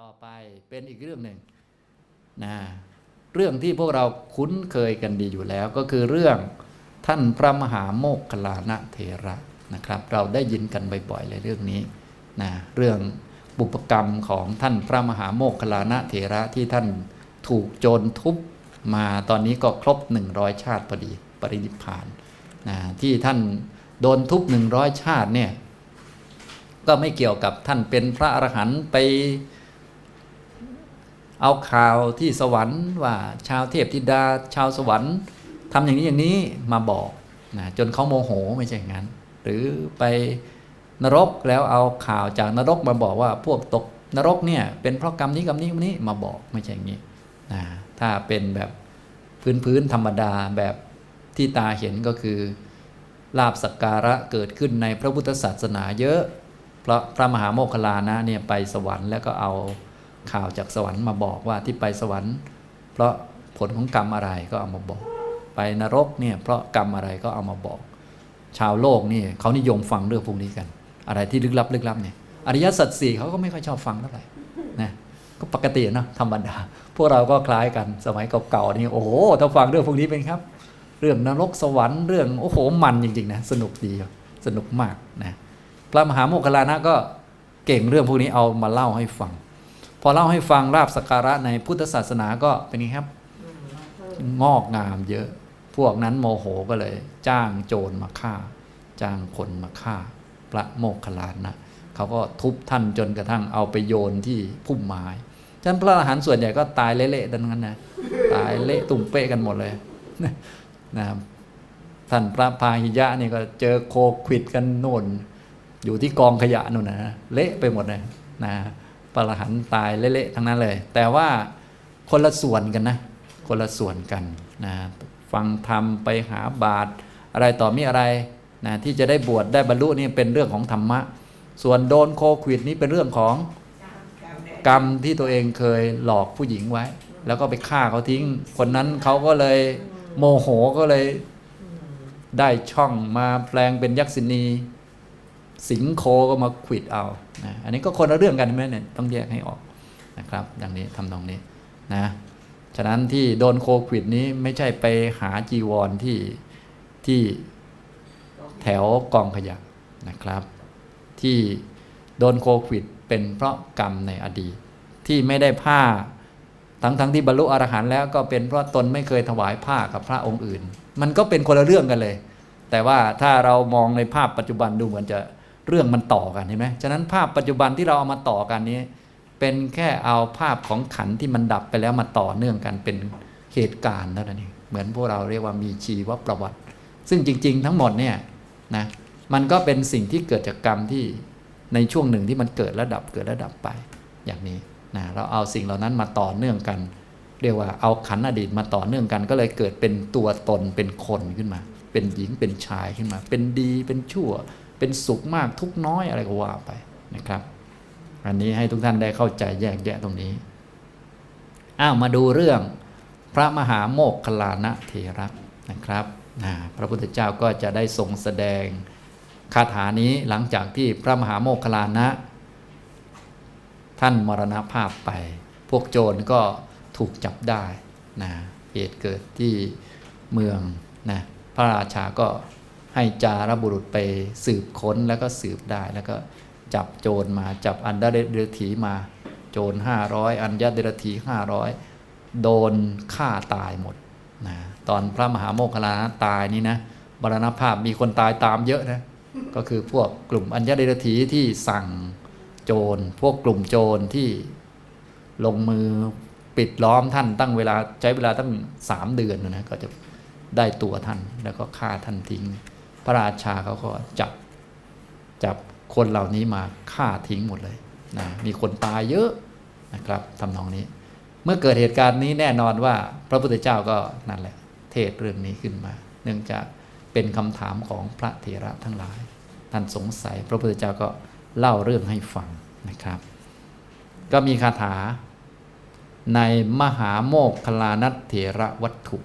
ต่อไปเป็นอีกเรื่องหนึ่งนะเรื่องที่พวกเราคุ้นเคยกันดีอยู่แล้วก็คือเรื่องท่านพระมหาโมกขลานะเทระนะครับ เราได้ยินกันบ่อยๆเลยเรื่องนี้นะเรื่องบุพกรรมของท่านพระมหาโมกขลานะเถระที่ท่านถูกโจรทุบมาตอนนี้ก็ครบ 100 ชาติพอดีปรินิพพานนะที่ท่านโดนทุบ100 ชาติเนี่ยก็ไม่เกี่ยวกับท่านเป็นพระอรหันต์ไป เอาข่าวที่สวรรค์ว่าชาวเทพธิดา ชาวสวรรค์ทำอย่างนี้อย่างนี้มาบอกนะจนเขาโมโหไม่ใช่อย่างนั้น หรือไปนรกแล้วเอาข่าวจากนรกมาบอกว่าพวกตกนรกเนี่ยเป็นเพราะกรรมนี้กรรมนี้กรรมนี้มาบอกไม่ใช่อย่างนี้นะถ้าเป็นแบบพื้นพื้นธรรมดาแบบที่ตาเห็นก็คือลาบสักการะเกิดขึ้นในพระพุทธศาสนาเยอะ เพราะพระมหาโมคคลานะเนี่ยไปสวรรค์แล้วก็เอา ข่าวจากสวรรค์มาบอกว่าที่ไปสวรรค์ เพราะผลของกรรมอะไรก็เอามาบอก ไปนรกเนี่ยเพราะกรรมอะไรก็เอามาบอก ชาวโลกนี่เขานิยมฟังเรื่องพวกนี้กัน อะไรที่ลึกลับลึกลับเนี่ยอริยสัจสี่เขาก็ไม่ค่อยชอบฟังเท่าไหร่นะก็ปกตินะธรรมดา พวกเราก็คล้ายกันสมัยเก่าๆนี่โอ้โหถ้าฟังเรื่องพวกนี้เป็นครับ เรื่องนรกสวรรค์เรื่องโอ้โหมันจริงๆนะสนุกดีสนุกมากนะพระมหาโมคคลานะก็เก่งเรื่องพวกนี้เอามาเล่าให้ฟัง พอเล่าให้ฟังราบสักการะในพุทธศาสนาก็เป็นไงครับ งอกงามเยอะ พวกนั้นโมโหก็เลย จ้างโจรมาฆ่า จ้างคนมาฆ่า พระโมคคัลลานะเขาก็ทุบท่านจนกระทั่งเอาไปโยนที่พุ่มไม้ฉะนั้นพระอรหันต์ส่วนใหญ่ก็ตายเละๆดังนั้นนะตายเละตุ่มเป๊ะกันหมดเลยนะครับท่านพระพาหิยะนี่ก็เจอโคควิดกันโน่น อยู่ที่กองขยะนู่นนะเละไปหมดเลยนะ พระรหันตายเละๆทั้งนั้นเลย แต่ว่าคนละส่วนกันนะ คนละส่วนกันนะฟังธรรมไปหาบาตรอะไรต่อมีอะไรนะที่จะได้บวชได้บรรลุนี่เป็นเรื่องของธรรมะ ส่วนโดนโควิดนี้เป็นเรื่องของกรรมที่ตัวเองเคยหลอกผู้หญิงไว้ แล้วก็ไปฆ่าเขาทิ้ง คนนั้นเขาก็เลยโมโหก็เลยได้ช่องมาแปลงเป็นยักษินี สิงโคก็มาขวิดเอานะอันนี้ก็คนละเรื่องกันใช่ไหมเนี่ยต้องแยกให้ออกนะครับ อย่างนี้ทำตรงนี้นะฉะนั้นที่โดนโควิดนี้ไม่ใช่ไปหาจีวรที่ที่แถวกองขยะนะครับ ที่โดนโควิดเป็นเพราะกรรมในอดีต ที่ไม่ได้ผ้าทั้งทั้งที่บรรลุอรหันต์แล้วก็เป็นเพราะตนไม่เคยถวายผ้ากับพระองค์อื่น มันก็เป็นคนละเรื่องกันเลย แต่ว่าถ้าเรามองในภาพปัจจุบันดูเหมือนจะ เรื่องมันต่อกันเห็นไหมฉะนั้นภาพปัจจุบันที่เราเอามาต่อกันนี้ เป็นแค่เอาภาพของขันที่มันดับไปแล้วมาต่อเนื่องกันเป็นเหตุการณ์เท่านั้นเองเหมือนพวกเราเรียกว่ามีชีวประวัติ ซึ่งจริง ๆ ทั้งหมดเนี่ยนะมันก็เป็นสิ่งที่เกิดจากกรรมที่ในช่วงหนึ่งที่มันเกิดแล้วดับเกิดแล้วดับไปอย่างนี้นะเราเอาสิ่งเหล่านั้นมาต่อเนื่องกัน เรียกว่าเอาขันอดีตมาต่อเนื่องกัน ก็เลยเกิดเป็นตัวตนเป็นคนขึ้นมา เป็นหญิงเป็นชายขึ้นมา เป็นดีเป็นชั่ว เป็นสุขมากทุกน้อยอะไรก็ว่าไปนะครับ อันนี้ให้ทุกท่านได้เข้าใจแยกแยะตรงนี้อ้าวมาดูเรื่องพระมหาโมกขลานะเถระนะครับพระพุทธเจ้าก็จะได้ทรงแสดงคาถานี้หลังจากที่พระมหาโมกขลานะ ท่านมรณภาพไป พวกโจรก็ถูกจับได้นะเหตุเกิดที่เมืองนะพระราชาก็ ให้จารบุรุษไปสืบค้นแล้วก็สืบได้แล้วก็จับโจรมาจับอันดาเดรถีมา โจรห้าร้อยอันยาเดรถีห้าร้อยโดนฆ่าตายหมดนะตอนพระมหาโมคคลานะตายนี่นะบรณภาพมีคนตายตามเยอะนะก็คือพวกกลุ่มอัญญาเดรถีที่สั่งโจร พวกกลุ่มโจรที่ลงมือปิดล้อมท่านตั้งเวลาใช้เวลาตั้งสามเดือนนะก็จะได้ตัวท่านแล้วก็ฆ่าท่านทิ้ง ระราชาเขาก็จับจับคนเหล่านี้มาฆ่าทิ้งหมดเลยนะมีคนตายเยอะนะครับทำนองนี้ เมื่อเกิดเหตุการณ์นี้แน่นอนว่าพระพุทธเจ้าก็นั่นแหละ เทศเรื่องนี้ขึ้นมา เนื่องจากเป็นคำถามของพระเถระทั้งหลาย ท่านสงสัย พระพุทธเจ้าก็เล่าเรื่องให้ฟังนะครับ ก็มีคาถาในมหาโมกขลานัตเถระวัตถุ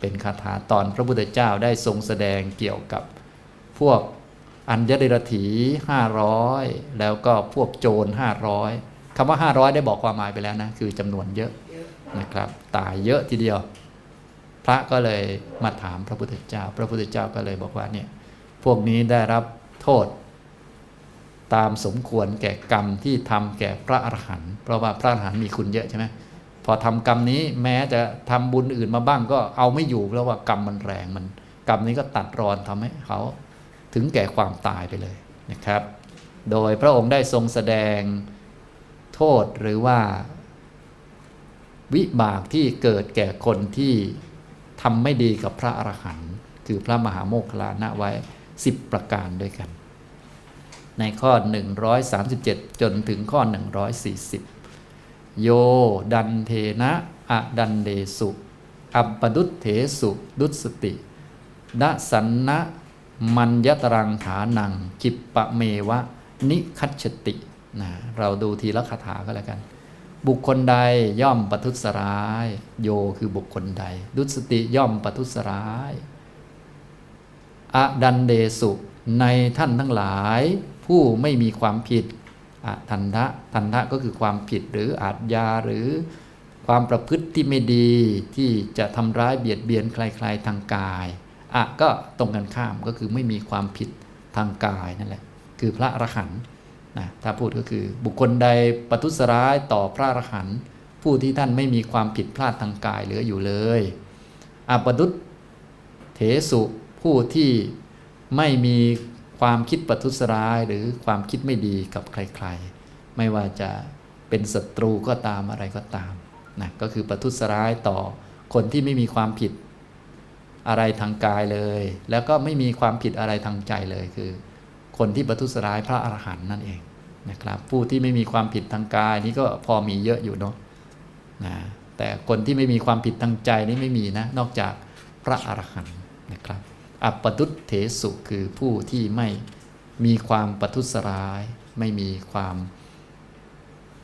เป็นคาถาตอนพระพุทธเจ้าได้ทรงแสดงเกี่ยวกับ พวกอัญญเดรถีห้าร้อยแล้วก็พวกโจรห้าร้อยคำว่า500ได้บอกความหมายไปแล้วนะ คือจำนวนเยอะเยอะนะครับ ตายเยอะทีเดียว พระก็เลยมาถามพระพุทธเจ้า พระพุทธเจ้าก็เลยบอกว่าเนี่ยพวกนี้ได้รับโทษ ตามสมควรแก่กรรมที่ทำแก่พระอรหันต์เพราะว่าพระอรหันต์มีคุณเยอะใช่ไหมพอทำกรรมนี้แม้จะทำบุญอื่นมาบ้างก็เอาไม่อยู่เพราะว่ากรรมมันแรงมัน กรรมนี้ก็ตัดรอนทำให้เขา ถึงแก่ความตายไปเลยนะครับ โดยพระองค์ได้ทรงแสดงโทษหรือว่า วิบากที่เกิดแก่คนที่ทำไม่ดีกับพระอรหันต์คือพระมหาโมคคลานะไว้ 10 ประการด้วยกัน ในข้อ 137 จนถึงข้อ 140 โยดันเทนะอะดันเดสุ อัปปดุตเถสุ ดุสติดสันนะ มัญยตรังฐานังกิปปะเมวะ นิคัจฉตินะเราดูทีละคาถาก็แล้วกัน บุคคลใดย่อมประทุษร้าย โยคือบุคคลใด ดุสติย่อมประทุษร้ายอดันเดสุในท่านทั้งหลาย ผู้ไม่มีความผิดอทันทะทันทะก็คือความผิดหรืออาจยาหรือความประพฤติที่ไม่ดีที่จะทำร้ายเบียดเบียนใคร ๆ ทางกาย อะก็ตรงกันข้ามก็คือไม่มีความผิดทางกายนั่นแหละ คือพระอรหันต์นะถ้าพูดก็คือบุคคลใดประทุษร้ายต่อพระอรหันต์ผู้ที่ท่านไม่มีความผิดพลาดทางกายเหลืออยู่เลยอปดุตเถสุผู้ที่ไม่มีความคิดประทุษร้ายหรือความคิดไม่ดีกับใครๆ ไม่ว่าจะเป็นศัตรูก็ตามอะไรก็ตามนะก็คือประทุษร้ายต่อคนที่ไม่มีความผิด อะไรทางกายเลย แล้วก็ไม่มีความผิดอะไรทางใจเลยคือ คนที่ประทุษร้ายพระอรหันต์นั่นเองนะครับ ผู้ที่ไม่มีความผิดทางกายนี่ก็พอมีเยอะอยู่เนาะนะแต่คนที่ไม่มีความผิดทางใจนี่ไม่มีนะนอกจากพระอรหันต์นะครับ อัปปตุตเถสุคือผู้ที่ไม่มีความประทุษร้าย ไม่มีความ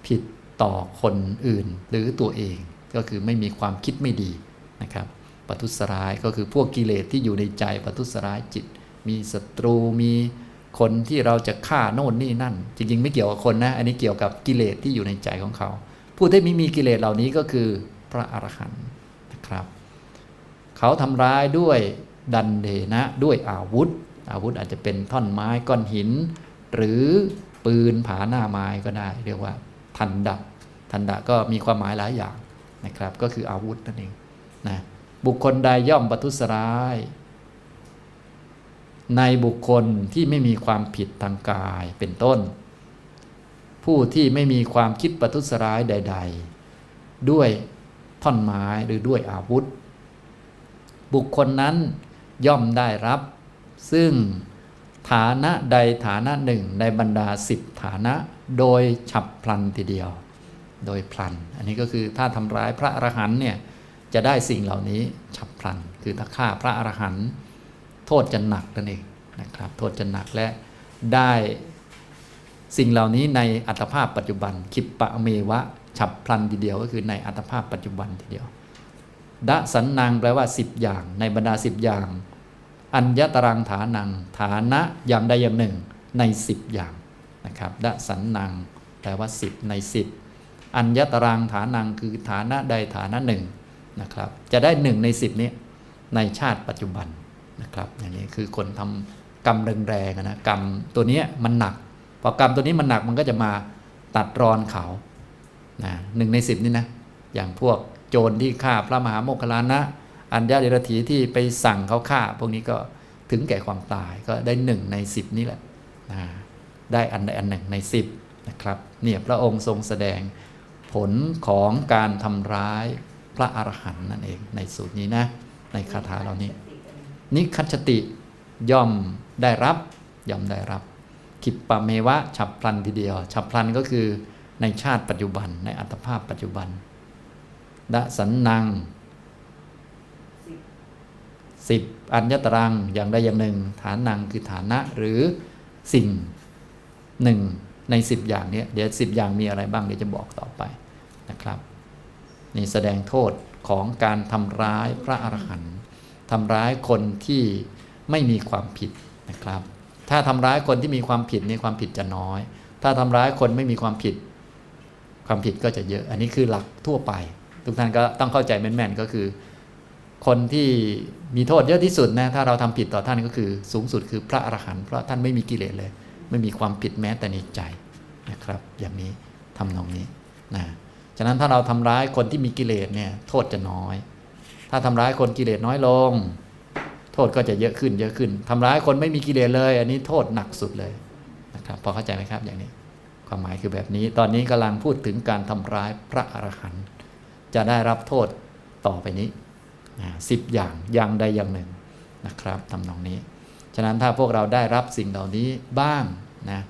ผิดต่อคนอื่นหรือตัวเองก็คือไม่มีความคิดไม่ดีนะครับ ประทุษร้ายก็คือพวกกิเลสที่อยู่ในใจประทุษร้ายจิต มีศัตรูมีคนที่เราจะฆ่าโน่นนี่นั่น จริงๆ ไม่เกี่ยวกับคนนะ อันนี้เกี่ยวกับกิเลสที่อยู่ในใจของเขา ผู้ที่ไม่มีกิเลสเหล่านี้ก็คือพระอรหันต์นะครับ เขาทำร้ายด้วยดันเดนะด้วยอาวุธ อาวุธอาจจะเป็นท่อนไม้ก้อนหิน หรือปืนผาหน้าไม้ก็ได้ เรียกว่าทันดะทันดะก็มีความหมายหลายอย่างนะครับ ก็คืออาวุธนั่นเองนะ บุคคลใดย่อมประทุษร้าย ในบุคคลที่ไม่มีความผิดทางกายเป็นต้น ผู้ที่ไม่มีความคิดประทุษร้ายใด ๆ ด้วยท่อนไม้หรือด้วยอาวุธ บุคคลนั้นย่อมได้รับ ซึ่งฐานะใดฐานะหนึ่งในบรรดาสิบฐานะโดยฉับพลันทีเดียว โดยพลัน อันนี้ก็คือถ้าทำร้ายพระอรหันเนี่ย จะได้สิ่งเหล่านี้ฉับพลัน คือถ้าฆ่าพระอรหันต์โทษจะหนักนั่นเองนะครับ โทษจะหนักและได้สิ่งเหล่านี้ในอัตภาพปัจจุบันคิปปะเมวะฉับพลันทีเดียวก็คือในอัตภาพปัจจุบันทีเดียวดะสันนางแปลว่า 10 อย่าง ในบรรดา 10 อย่าง อัญญตรังฐานัง ฐานะอย่างใดอย่างหนึ่งใน 10 อย่างนะครับดะสันนางแปลว่า 10 ใน 10 อัญญตรังฐานังคือฐานะใดฐานะหนึ่ง นะครับ จะได้หนึ่งใน10นี้ในชาติปัจจุบันนะครับ อย่างนี้คือคนทำกรรมแรงๆนะกรรมตัวนี้มันหนักพอกรรมตัวนี้มันหนักมันก็จะมาตัดรอนเขานะหนึ่งในสิบนี่นะอย่างพวกโจรที่ฆ่าพระมหาโมคคลลานะ อัญญาเดรถีที่ไปสั่งเขาฆ่า พวกนี้ก็ถึงแก่ความตายก็ได้หนึ่งในสิบนี่แหละนะได้อันใดอันหนึ่งในสิบนะครับเนี่ยพระองค์ทรงแสดงผลของการทำร้าย พระอรหันต์นั่นเอง ในสูตรนี้นะ ในคาถาเหล่านี้ นิคัจติย่อมได้รับ ย่อมได้รับคิปปะเมวะฉับพลันทีเดียว ฉับพลันก็คือในชาติปัจจุบันในอัตภาพปัจจุบันดะสันนังสิบอัญญตรังอย่างใดอย่างหนึ่ง ฐานังคือฐานะหรือสิ่งหนึ่งในสิบอย่างนี้เดี๋ยวสิบอย่างมีอะไรบ้างเดี๋ยวจะบอกต่อไปนะครับ นี่แสดงโทษของการทำร้ายพระอรหันต์ทำร้ายคนที่ไม่มีความผิดนะครับ ถ้าทำร้ายคนที่มีความผิดนี่ความผิดจะน้อย ถ้าทำร้ายคนไม่มีความผิด ความผิดก็จะเยอะ อันนี้คือหลักทั่วไป ทุกท่านก็ต้องเข้าใจแม่นๆก็คือ คนที่มีโทษเยอะที่สุดนะถ้าเราทำผิดต่อท่านก็คือ สูงสุดคือพระอรหันต์เพราะท่านไม่มีกิเลสเลย ไม่มีความผิดแม้แต่ในใจนะครับ อย่างนี้ทำนองนี้นะ ฉะนั้นถ้าเราทำร้ายคนที่มีกิเลสเนี่ยโทษจะน้อย ถ้าทำร้ายคนกิเลสน้อยลง โทษก็จะเยอะขึ้นเยอะขึ้นทำร้ายคนไม่มีกิเลสเลย อันนี้โทษหนักสุดเลยนะครับพอเข้าใจไหมครับอย่างนี้ ความหมายคือแบบนี้ ตอนนี้กำลังพูดถึงการทำร้ายพระอรหันต์จะได้รับโทษต่อไปนี้สิบอย่างอย่างใดอย่างหนึ่งนะครับทำนองนี้ ฉะนั้นถ้าพวกเราได้รับสิ่งเหล่านี้บ้างนะ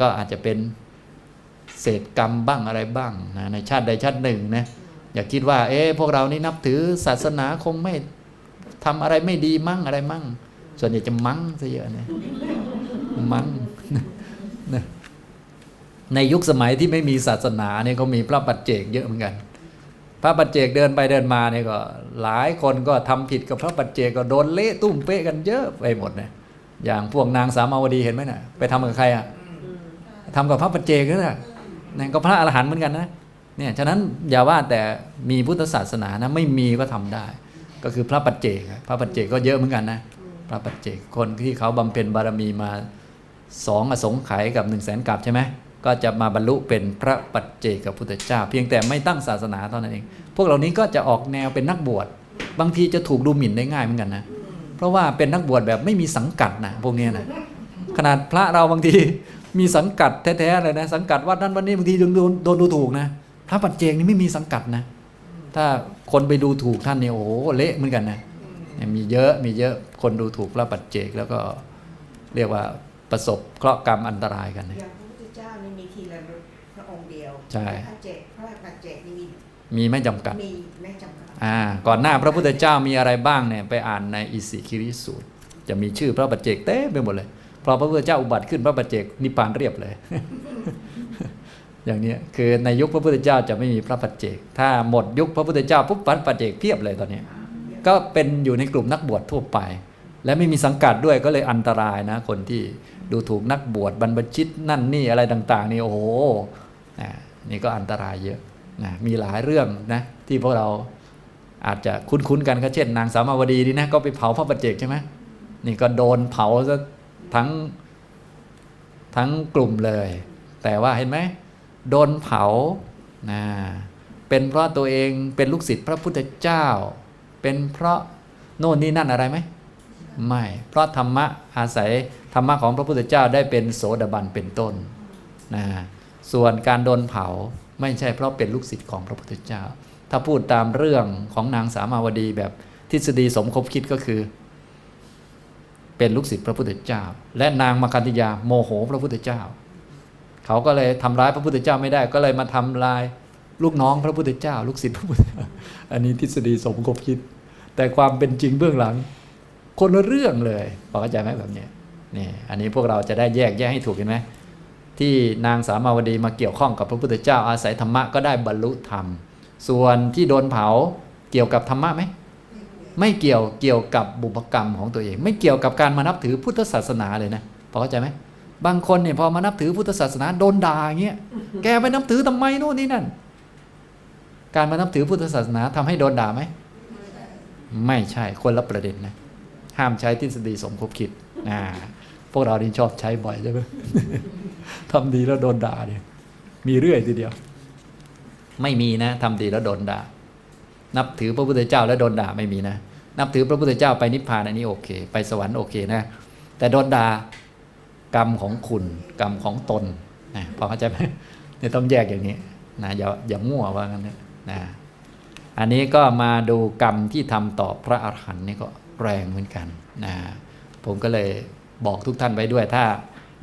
ก็อาจจะเป็น เศษกรรมบ้างอะไรบ้างนะในชาติใดชาติหนึ่งนะอย่าคิดว่า เอ๊ะพวกเรานี่นับถือศาสนาคงไม่ทำอะไรไม่ดีมั่งอะไรมั่ง ส่วนใหญ่จะมั่งซะเยอะนะมั่งนะในยุคสมัยที่ไม่มีศาสนาเนี่ยก็มีพระปัจเจกเยอะเหมือนกัน พระปัจเจกเดินไปเดินมาเนี่ยก็ หลายคนก็ทำผิดกับพระปัจเจกก็โดนเละตุ้มเป๊ะกันเยอะไปหมดนะอย่างพวกนางสามาวดีเห็นไหมนะ่ะ ไปทำกับใครอะทำกับพระปัจเจกนั่นแหละ นั่นก็พระอรหันต์เหมือนกันนะเนี่ยฉะนั้นอย่าว่าแต่มีพุทธศาสนานะไม่มีก็ทำได้ ก็คือพระปัจเจกพระปัจเจกก็เยอะเหมือนกันนะพระปัจเจกคนที่เขาบำเพ็ญบารมีมาสองอสงไขยกับหนึ่งแสนกับใช่ไหมก็จะมาบรรลุเป็นพระปัจเจกพุทธเจ้า เพียงแต่ไม่ตั้งศาสนาเท่านั้นเอง พวกเหล่านี้ก็จะออกแนวเป็นนักบวชบางทีจะถูกดูหมิ่นได้ง่ายเหมือนกันนะเพราะว่าเป็นนักบวชแบบไม่มีสังกัดนะพวกนี้นะขนาดพระเราบางที มีสังกัดแท้ๆเลยนะ สังกัดวัดนั้นวันนี้บางทีโดนโดนดูถูกนะพระปัจเจกนี่ไม่มีสังกัดนะ ถ้าคนไปดูถูกท่านเนี่ยโอ้โหเละเหมือนกันนะเนี่ยมีเยอะมีเยอะคนดูถูกพระปัจเจกแล้วก็เรียกว่าประสบเคราะห์กรรมอันตรายกันนะอย่างพระพุทธเจ้านี่มีทีละพระองค์เดียวใช่พระเจกพระปัจเจกนี่มีมีไม่จำกัดมีไม่จำกัดอ่าก่อนหน้าพระพุทธเจ้ามีอะไรบ้างเนี่ยไปอ่านในอิสิคิริสูตร จะมีชื่อพระปัจเจกเต้ไปหมดเลย พอพระพุทธเจ้าอุบัติขึ้นพระปัจเจกนิพพานเรียบเลย อย่างนี้คือในยุคพระพุทธเจ้าจะไม่มีพระปัจเจก ถ้าหมดยุคพระพุทธเจ้าปุ๊บพระปัจเจกเพียบเลยตอนนี้ก็เป็นอยู่ในกลุ่มนักบวชทั่วไป และไม่มีสังกัดด้วยก็เลยอันตรายนะ คนที่ดูถูกนักบวชบรรพชิตนั่นนี่อะไรต่าง ๆ นี่โอ้โหนี่ก็อันตรายเยอะนะมีหลายเรื่องนะที่พวกเราอาจจะคุ้นๆกันก็เช่น นางสามาวดีนี่นะก็ไปเผาพระปัจเจกใช่ไหมนี่ก็โดนเผาซะ ทั้งทั้งกลุ่มเลย แต่ว่าเห็นไหมโดนเผานะเป็นเพราะตัวเองเป็นลูกศิษย์พระพุทธเจ้า เป็นเพราะโน่นนี่นั่นอะไรไหมไม่ เพราะธรรมะอาศัยธรรมะของพระพุทธเจ้าได้เป็นโสดาบันเป็นต้นนะส่วนการโดนเผาไม่ใช่เพราะเป็นลูกศิษย์ของพระพุทธเจ้า ถ้าพูดตามเรื่องของนางสามาวดีแบบทฤษฎีสมคบคิดก็คือ เป็นลูกศิษย์พระพุทธเจ้า และนางมาคันธยาโมโหพระพุทธเจ้า เขาก็เลยทำร้ายพระพุทธเจ้าไม่ได้ก็เลยมาทำลาย ลูกน้องพระพุทธเจ้า ลูกศิษย์พระพุทธเจ้าอันนี้ทฤษฎีสมคบคิด แต่ความเป็นจริงเบื้องหลัง คนละเรื่องเลยพอเข้าใจไหมแบบนี้นี่อันนี้พวกเราจะได้แยกแยกให้ถูกเห็นไหมที่นางสามาวดีมาเกี่ยวข้องกับพระพุทธเจ้าอาศัยธรรมะก็ได้บรรลุธรรม ส่วนที่โดนเผาเกี่ยวกับธรรมะไหม ไม่เกี่ยวเกี่ยวกับบุพกรรมของตัวเอง ไม่เกี่ยวกับการมานับถือพุทธศาสนาเลยนะพอเข้าใจไหมบางคนเนี่ยพอมานับถือพุทธศาสนาโดนด่าอย่างเงี้ยแกไปนับถือทำไมโน่นนี่นั่น การมานับถือพุทธศาสนาทำให้โดนด่าไหมไม่ใช่คนละประเด็นนะห้ามใช้ทฤษฎีสมคบคิดอ่าพวกเรานี่ชอบใช้บ่อยใช่ไหมทำดีแล้วโดนด่าเนี่ยมีเรื่อยทีเดียว ไม่มีนะทำดีแล้วโดนด่า นับถือพระพุทธเจ้าแล้วโดนด่าไม่มีนะ นับถือพระพุทธเจ้าไปนิพพานอันนี้โอเค ไปสวรรค์โอเคนะ แต่โดนด่ากรรมของคุณกรรมของตนนะพอเข้าใจไหมเนี่ยต้องแยกอย่างนี้นะอย่าอย่ามั่วว่างั้นนะนะอันนี้ก็มาดูกรรมที่ทำต่อพระอรหันต์นี่ก็แรงเหมือนกันนะผมก็เลยบอกทุกท่านไว้ด้วยถ้า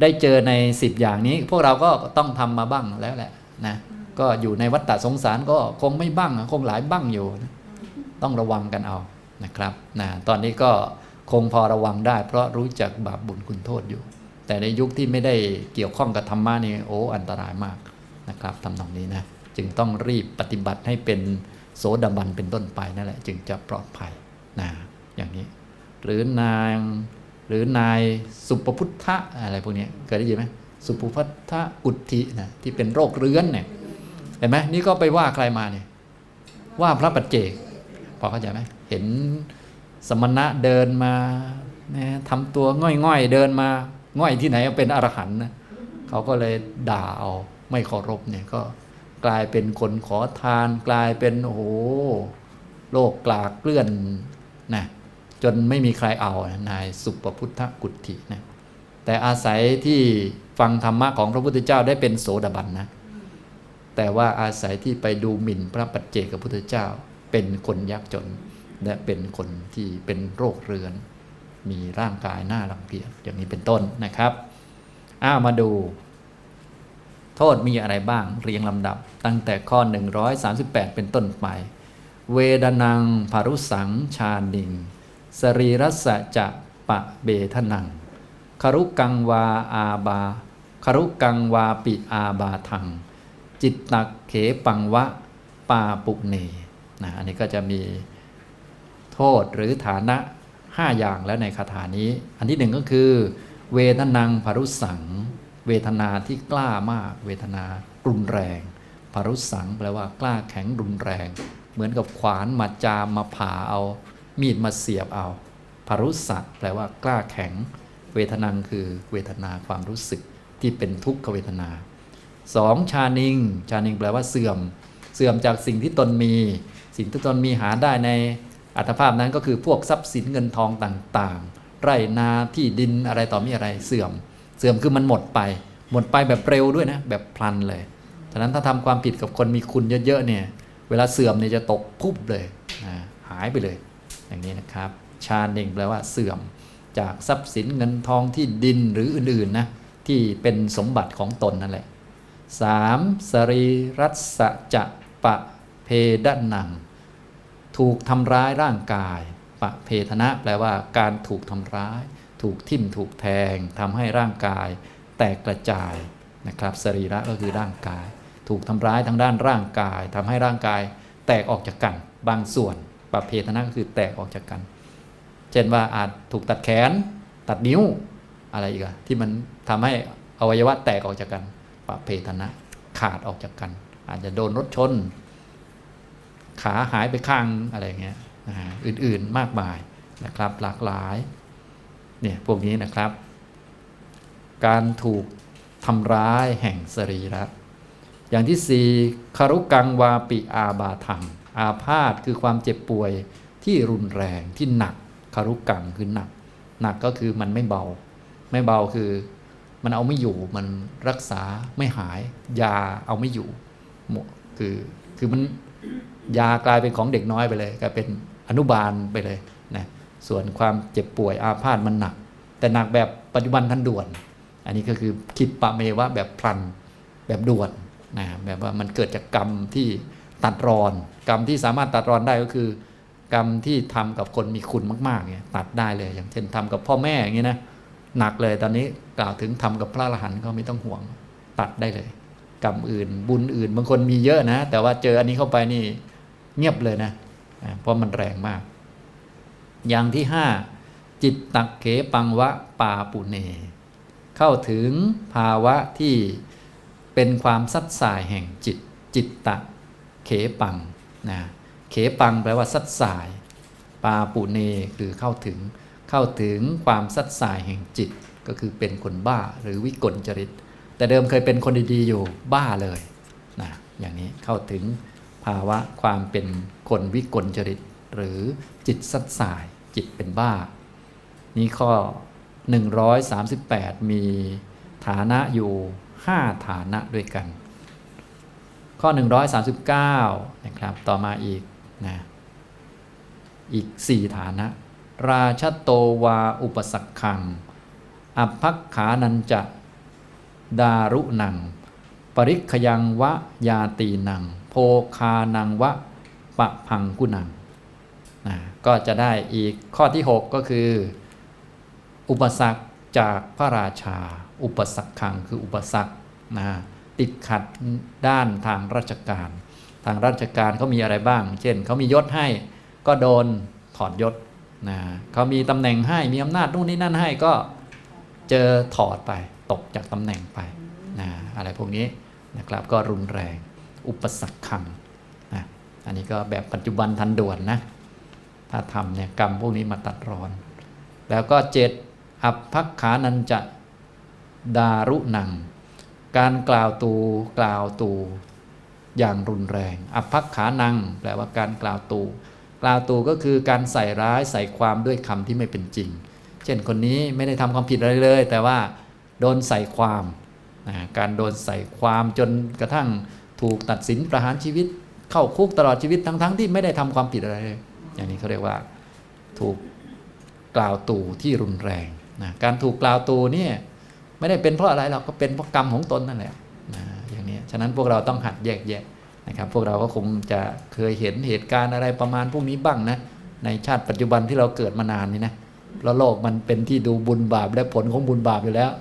ได้เจอในสิบอย่างนี้ พวกเราก็ต้องทำมาบ้างแล้วแหละนะก็อยู่ในวัฏฏะสงสารก็คงไม่บ้างคงหลายบ้างอยู่นะต้องระวังกันเอา นะครับนะตอนนี้ก็คงพอระวังได้ เพราะรู้จักบาปบุญคุณโทษอยู่ แต่ในยุคที่ไม่ได้เกี่ยวข้องกับธรรมะนี่โอ้อันตรายมากนะครับทำนองนี้นะจึงต้องรีบปฏิบัติให้เป็นโสดาบันเป็นต้นไปนั่นแหละ จึงจะปลอดภัยนะอย่างนี้ หรือนางหรือนายสุปพุทธะอะไรพวกนี้เคยได้ยินไหมสุปพุทธะกุฏฐินะที่เป็นโรคเรื้อนเนี่ยเห็นไหมนี่ก็ไปว่าใครมาเนี่ยว่าพระปัจเจกพอเข้าใจไหม เห็นสมณะเดินมาทำตัวง่อยๆ เดินมา ง่อยที่ไหนเป็นอรหันต์นะเขาก็เลยด่าเอาไม่เคารพเนี่ยก็กลายเป็นคนขอทาน กลายเป็นโอ้โหโลกกลากเกลื่อนนะจนไม่มีใครเอานายสุปพุทธกุฏินะแต่อาศัยที่ฟังธรรมะของพระพุทธเจ้าได้เป็นโสดาบันนะ แต่ว่าอาศัยที่ไปดูหมิ่นพระปัจเจกพุทธเจ้าเป็นคนยากจน และเป็นคนที่เป็นโรคเรื้อน มีร่างกายหน้ารังเกียจอย่างนี้เป็นต้นนะครับอ้ามาดู โทษมีอะไรบ้างเรียงลำดับ ตั้งแต่ข้อ 138 เป็นต้นไป เวดนังภารุสังชานิง สรีรัสสะจะปะเบทนังคารุกังวาอาบาคารุกังวาปิอาบาทัง จิตตักเขปังวะปาปุเนนะอันนี้ก็จะมี โทษหรือฐานะ 5 อย่างแล้วในคาถานี้ อันที่หนึ่งก็คือ เวทนังภรุสัง เวทนาที่กล้ามาก เวทนารุนแรงภรุสังแปลว่ากล้าแข็งรุนแรง เหมือนกับขวานมาจามมาผ่าเอา มีดมาเสียบเอาภรุสัตแปลว่ากล้าแข็ง เวทนังคือเวทนาความรู้สึกที่เป็นทุกขเวทนาสองชานิง ชานิงแปลว่าเสื่อม เสื่อมจากสิ่งที่ตนมี สิ่งที่ตนมีหาได้ใน อัตภาพนั้นก็คือพวกทรัพย์สินเงินทองต่างๆ ไร่นาที่ดินอะไรต่อมีอะไรเสื่อม เสื่อมคือมันหมดไป หมดไปแบบเร็วด้วยนะ แบบพลันเลยฉะนั้นถ้าทำความผิดกับคนมีคุณเยอะๆเนี่ย เวลาเสื่อมเนี่ยจะตกพุบเลยนะหายไปเลย อย่างนี้นะครับชานิงแปลว่าเสื่อมจากทรัพย์สินเงินทองที่ดินหรืออื่นๆนะที่เป็นสมบัติของตนนั่นแหละสามสรีรัสจะปะเพดนัง ถูกทำร้ายร่างกายปะเพทนะแปลว่าการถูกทำร้าย ถูกทิ่มถูกแทงทำให้ร่างกาย แตกกระจายนะครับสรีระก็คือร่างกาย ถูกทำร้ายทางด้านร่างกายทำให้ร่างกาย แตกออกจากกัน บางส่วนปะเพทนะก็คือแตกออกจากกัน เช่นว่าอาจถูกตัดแขน ตัดนิ้วอะไรอีกอะที่มันทำให้อวัยวะแตกออกจากกันปะเพทนะขาดออกจากกัน อาจจะโดนรถชน ขาหายไปข้างอะไรเงี้ยอื่นๆมากมายนะครับ หลากหลายเนี่ยพวกนี้นะครับ การถูกทำร้ายแห่งสรีระอย่างที่สี่คารุกังวาปิอาบาทังอาพาธคือความเจ็บป่วยที่รุนแรงที่หนักคารุกังคือหนัก หนักก็คือมันไม่เบา ไม่เบาคือมันเอาไม่อยู่มันรักษาไม่หาย ยาเอาไม่อยู่คือคือมัน ยากลายเป็นของเด็กน้อยไปเลยกลายเป็นอนุบาลไปเลยนะส่วนความเจ็บป่วยอาพาธมันหนัก แต่หนักแบบปัจจุบันทันด่วน อันนี้ก็คือคิดปะเมวะแบบพลันแบบด่วนนะแบบว่ามันเกิดจากกรรมที่ตัดรอน กรรมที่สามารถตัดรอนได้ก็คือ กรรมที่ทำกับคนมีคุณมากๆเนี่ยตัดได้เลย อย่างเช่นทำกับพ่อแม่อย่างนี้นะหนักเลยตอนนี้กล่าวถึงทำกับพระอรหันต์ก็ไม่ต้องห่วงตัดได้เลย กรรมอื่นบุญอื่น บางคนมีเยอะนะ แต่ว่าเจออันนี้เข้าไปนี่ เงียบเลยนะเพราะมันแรงมาก อย่างที่ห้าจิตตักเขปังวะปาปุเน เข้าถึงภาวะที่เป็นความสัดสายแห่งจิต จิตตะเขปังนะเขปังแปลว่าสัดสาย ปาปุเนคือเข้าถึงเข้าถึงความสัดสายแห่งจิต ก็คือเป็นคนบ้าหรือวิกลจริต แต่เดิมเคยเป็นคนดีๆอยู่บ้าเลยนะอย่างนี้เข้าถึงาวะความเป็นคนวิกลจริต หรือจิตสัดสายจิตเป็นบ้า นี่ข้อ 138 มีฐานะอยู่ 5 ฐานะด้วยกัน ข้อ 139 นะครับ ต่อมาอีกนะอีก 4 ฐานะ ราชโตวาอุปสักขังอภักขานันจะดารุนัง ปริคยังวะยาตีนัง คานังวะปะพังกุนังนะก็จะได้อีกข้อที่ 6 ก็คือ อุปสรรคจากพระราชา อุปสรรคขังคืออุปสรรคนะติดขัดด้านทางราชการ ทางราชการเขามีอะไรบ้าง เช่นเขามียศให้ก็โดนถอดยศนะเขามีตำแหน่งให้มีอำนาจนู่นนี่นั่นให้ก็เจอถอดไปตกจากตำแหน่งไปนะอะไรพวกนี้นะครับก็รุนแรง อุปสรรคคังนะอันนี้ก็แบบปัจจุบันทันด่วนนะ ถ้าทำเนี่ยกรรมพวกนี้มาตัดรอน แล้วก็เจ็ดอัปพักขานันจะดารุนัง การกล่าวตูกล่าวตูอย่างรุนแรง อัปพักขานัง แปลว่าการกล่าวตู กล่าวตูก็คือการใส่ร้ายใส่ความด้วยคำที่ไม่เป็นจริง เช่นคนนี้ไม่ได้ทำความผิดอะไรเลย แต่ว่าโดนใส่ความ การโดนใส่ความจนกระทั่ง ถูกตัดสินประหารชีวิต เข้าคุกตลอดชีวิตทั้งๆที่ไม่ได้ทำความผิดอะไรเลยอย่างนี้เขาเรียกว่าถูกกล่าวตู่ที่รุนแรงนะการถูกกล่าวตู่เนี่ยไม่ได้เป็นเพราะอะไรหรอกก็เป็นเพราะกรรมของตนนั่นแหละนะอย่างนี้ฉะนั้นพวกเราต้องหัดแยกแยะนะครับพวกเราก็คงจะเคยเห็นเหตุการณ์อะไรประมาณพวกนี้บ้างนะในชาติปัจจุบันที่เราเกิดมานานนี่นะแล้วโลกมันเป็นที่ดูบุญบาปและผลของบุญบาปอยู่แล้ว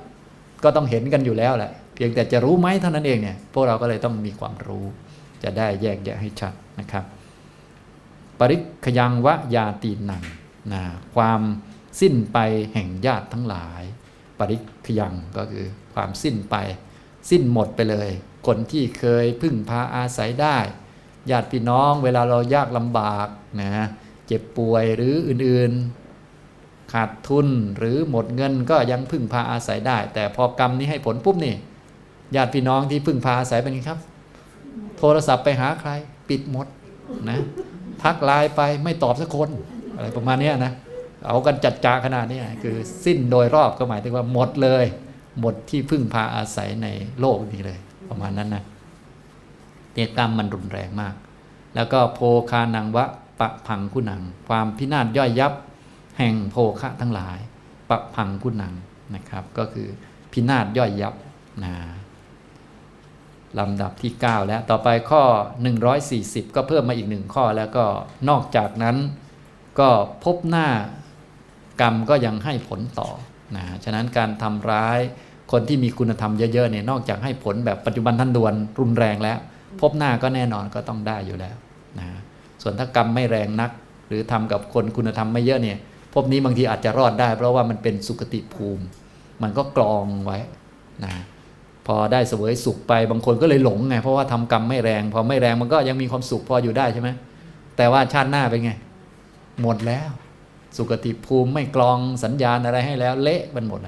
ก็ต้องเห็นกันอยู่แล้วแหละ เพียงแต่จะรู้ไหมเท่านั้นเองเนี่ยพวกเราก็เลยต้องมีความรู้ จะได้แยกแยะให้ชัดนะครับ ปริคยังวะยาตีนังนะความสิ้นไปแห่งญาติทั้งหลาย ปริคยังก็คือความสิ้นไป สิ้นหมดไปเลย คนที่เคยพึ่งพาอาศัยได้ญาติพี่น้องเวลาเรายากลำบากนะเจ็บป่วยหรืออื่นๆ ขาดทุนหรือหมดเงินก็ยังพึ่งพาอาศัยได้ แต่พอกรรมนี้ให้ผลปุ๊บนี่ ญาติพี่น้องที่พึ่งพาอาศัยเป็นไงครับ โทรศัพท์ไปหาใคร ปิดหมดนะทักไลน์ไปไม่ตอบสักคน อะไรประมาณนี้นะเอากันจัดจาขนาดนี้คือสิ้นโดยรอบก็หมายถึงว่าหมดเลย หมดที่พึ่งพาอาศัยในโลกนี้เลย ประมาณนั้นนะเนยกรรมมันรุนแรงมาก แล้วก็โพคานังวะปะพังกุนัง ความพินาศย่อยยับ แห่งโภคะทั้งหลาย ปะพังกุนังนะครับ ก็คือพินาศย่อยยับนะ ลำดับที่ 9 แล้วต่อไปข้อ 140 ก็เพิ่มมาอีกหนึ่งข้อแล้วก็นอกจากนั้นก็พบหน้ากรรมก็ยังให้ผลต่อนะฉะนั้นการทำร้ายคนที่มีคุณธรรมเยอะๆเนี่ยนอกจากให้ผลแบบปัจจุบันทันด่วนรุนแรงแล้ว พบหน้าก็แน่นอนก็ต้องได้อยู่แล้วนะส่วนถ้ากรรมไม่แรงนัก หรือทำกับคนคุณธรรมไม่เยอะเนี่ยพบนี้บางทีอาจจะรอดได้ เพราะว่ามันเป็นสุคติภูมิ มันก็กรองไว้นะ พอได้เสวยสุขไปบางคนก็เลยหลงไงเพราะว่าทำกรรมไม่แรง พอไม่แรงมันก็ยังมีความสุขพออยู่ได้ใช่ไหมแต่ว่าชาติหน้าเป็นไง หมดแล้ว สุคติภูมิไม่กรองสัญญาณอะไรให้แล้ว เละมันหมด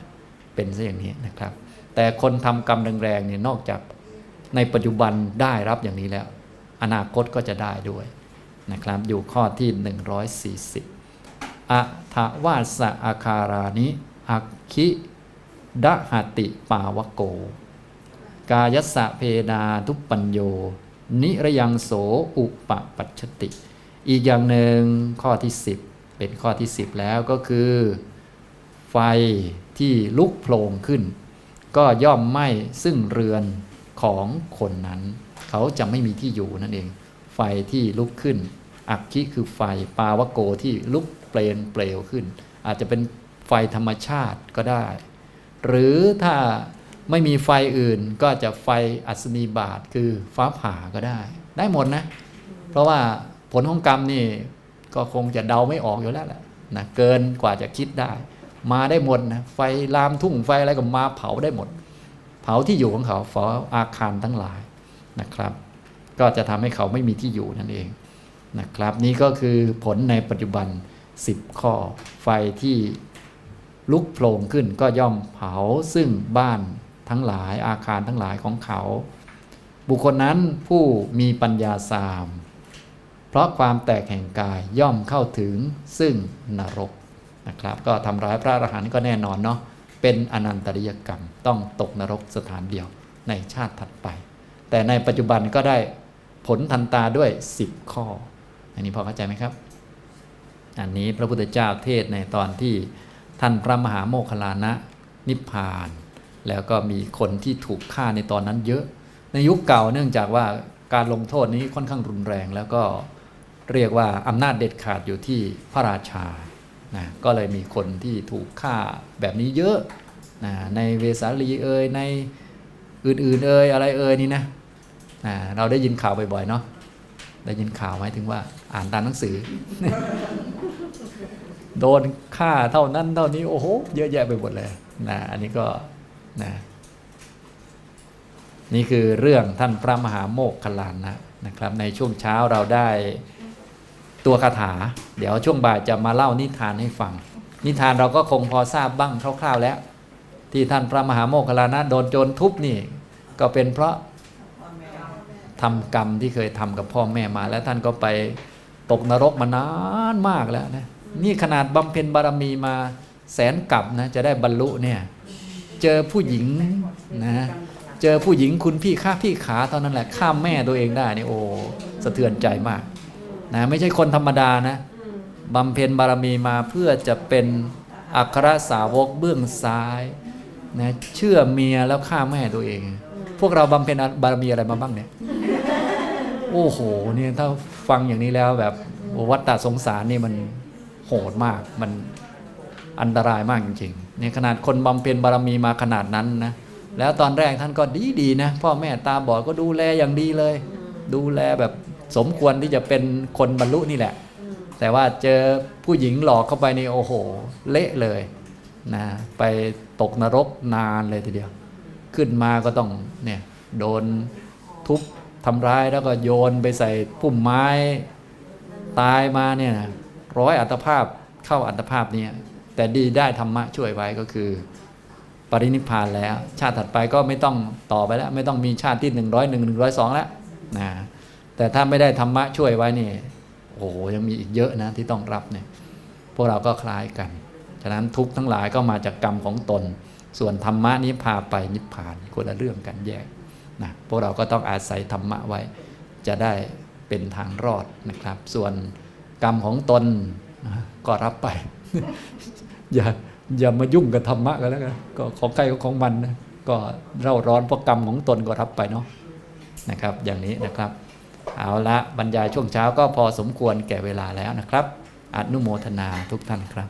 เป็นซะอย่างนี้นะครับ แต่คนทำกรรมแรงๆเนี่ยนอกจากในปัจจุบันได้รับอย่างนี้แล้ว อนาคตก็จะได้ด้วยนะครับ อยู่ข้อที่ 140อะทะวาสะอาคารานิอักขิดหติปาวโก กายัสะเพนาทุปัญโย นิระยังโสอุปปัชชติ อีกอย่างหนึ่งข้อที่ 10 เป็นข้อที่ 10 แล้วก็คือ ไฟที่ลุกโผล่ขึ้น ก็ย่อมไหม้ซึ่งเรือนของคนนั้น เขาจะไม่มีที่อยู่นั่นเอง ไฟที่ลุกขึ้น อักขิคือไฟปาวโกที่ลุกเปลนเปลวขึ้น อาจจะเป็นไฟธรรมชาติก็ได้ หรือถ้า ไม่มีไฟอื่นก็จะไฟอัศนีบาทคือฟ้าผ่าก็ได้ ได้หมดนะ เพราะว่าผลของกรรมนี่ก็คงจะเดาไม่ออกอยู่แล้วแหละนะเกินกว่าจะคิดได้ มาได้หมดนะไฟลามทุ่งไฟอะไรก็มาเผาได้หมด เผาที่อยู่ของเขาเผาอาคารทั้งหลายนะครับ ก็จะทำให้เขาไม่มีที่อยู่นั่นเองนะครับ นี่ก็คือผลในปัจจุบัน 10 ข้อ ไฟที่ลุกโผล่ขึ้นก็ย่อมเผาซึ่งบ้าน ทั้งหลายอาคารทั้งหลายของเขา บุคคลนั้นผู้มีปัญญาสาม เพราะความแตกแห่งกายย่อมเข้าถึงซึ่งนรกนะครับ ก็ทำร้ายพระอรหันต์ก็แน่นอนเนาะเป็นอนันตริยกรรมต้องตกนรกสถานเดียวในชาติถัดไป แต่ในปัจจุบันก็ได้ผลทันตาด้วย 10 ข้อ อันนี้พอเข้าใจไหมครับ อันนี้พระพุทธเจ้าเทศในตอนที่ท่านพระมหาโมคคลานะนิพพาน แล้วก็มีคนที่ถูกฆ่าในตอนนั้นเยอะ ในยุคเก่าเนื่องจากว่าการลงโทษนี้ค่อนข้างรุนแรง แล้วก็เรียกว่าอำนาจเด็ดขาดอยู่ที่พระราชานะก็เลยมีคนที่ถูกฆ่าแบบนี้เยอะนะในเวสาลีเอ่ยในอื่นๆเอ่ยอะไรเอ่ยนี่นะนะเราได้ยินข่าวบ่อยๆเนาะได้ยินข่าวหมายถึงว่าอ่านตามหนังสือ โดนฆ่าเท่านั้นเท่านี้โอ้โหเยอะแยะไปหมดเลยนะอันนี้ก็ นะนี่คือเรื่องท่านพระมหาโมกขลานะนะครับ ในช่วงเช้าเราได้ตัวคาถา เดี๋ยวช่วงบ่ายจะมาเล่านิทานให้ฟัง นิทานเราก็คงพอทราบบ้างคร่าวๆแล้ว ที่ท่านพระมหาโมคคลานะโดนโจรทุบนี่ ก็เป็นเพราะทำกรรมที่เคยทำกับพ่อแม่มา แล้วท่านก็ไปตกนรกมานานมากแล้วนะนี่ขนาดบำเพ็ญบารมีมาแสนกับนะจะได้บรรลุเนี่ย เจอผู้หญิงนะเจอผู้หญิงคุณพี่ข้าพี่ขาเท่านั้นแหละข้ามแม่ตัวเองได้นี่โอ้สะเทือนใจมากนะไม่ใช่คนธรรมดานะบำเพ็ญบารมีมาเพื่อจะเป็นอัครสาวกเบื้องซ้ายนะเชื่อเมียแล้วฆ่าแม่ตัวเอง พวกเราบำเพ็ญบารมีอะไรมาบ้างเนี่ยโอ้โหเนี่ยถ้าฟังอย่างนี้แล้วแบบวัฏฏะสงสารนี่มันโหดมากมันอันตรายมากจริงๆ เนี่ยขนาดคนบำเพ็ญบารมีมาขนาดนั้นนะแล้วตอนแรกท่านก็ดีดีนะพ่อแม่ตาบอดก็ดูแลอย่างดีเลย ดูแลแบบสมควรที่จะเป็นคนบรรลุนี่แหละ แต่ว่าเจอผู้หญิงหลอกเข้าไปนี่โอ้โห เละเลยนะไปตกนรกนานเลยทีเดียว ขึ้นมาก็ต้องเนี่ยโดนทุบทำร้ายแล้วก็โยนไปใส่พุ่มไม้ตายมาเนี่ยนะร้อยอัตภาพเข้าอัตภาพเนี่ย แต่ดีได้ธรรมะช่วยไว้ก็คือ ปรินิพพานแล้ว ชาติถัดไปก็ไม่ต้องต่อไปแล้ว ไม่ต้องมีชาติที่หนึ่งร้อยหนึ่งหนึ่งร้อยสองแล้วนะแต่ถ้าไม่ได้ธรรมะช่วยไว้นี่โอ้โหยังมีอีกเยอะนะที่ต้องรับเนี่ยพวกเราก็คล้ายกัน ฉะนั้นทุกทั้งหลายก็มาจากกรรมของตน ส่วนธรรมะนี้พาไปนิพพานคนละเรื่องกันแยกนะพวกเราก็ต้องอาศัยธรรมะไว้ จะได้เป็นทางรอดนะครับ ส่วนกรรมของตนนะก็รับไป อย่าอย่ามายุ่งกับธรรมะกันแล้วกันก็ของใครก็ของมันนะก็เร่าร้อนเพราะกรรมของตนก็รับไปเนาะนะครับ อย่างนี้นะครับเอาละบรรยายช่วงเช้าก็พอสมควรแก่เวลาแล้วนะครับอนุโมทนาทุกท่านครับ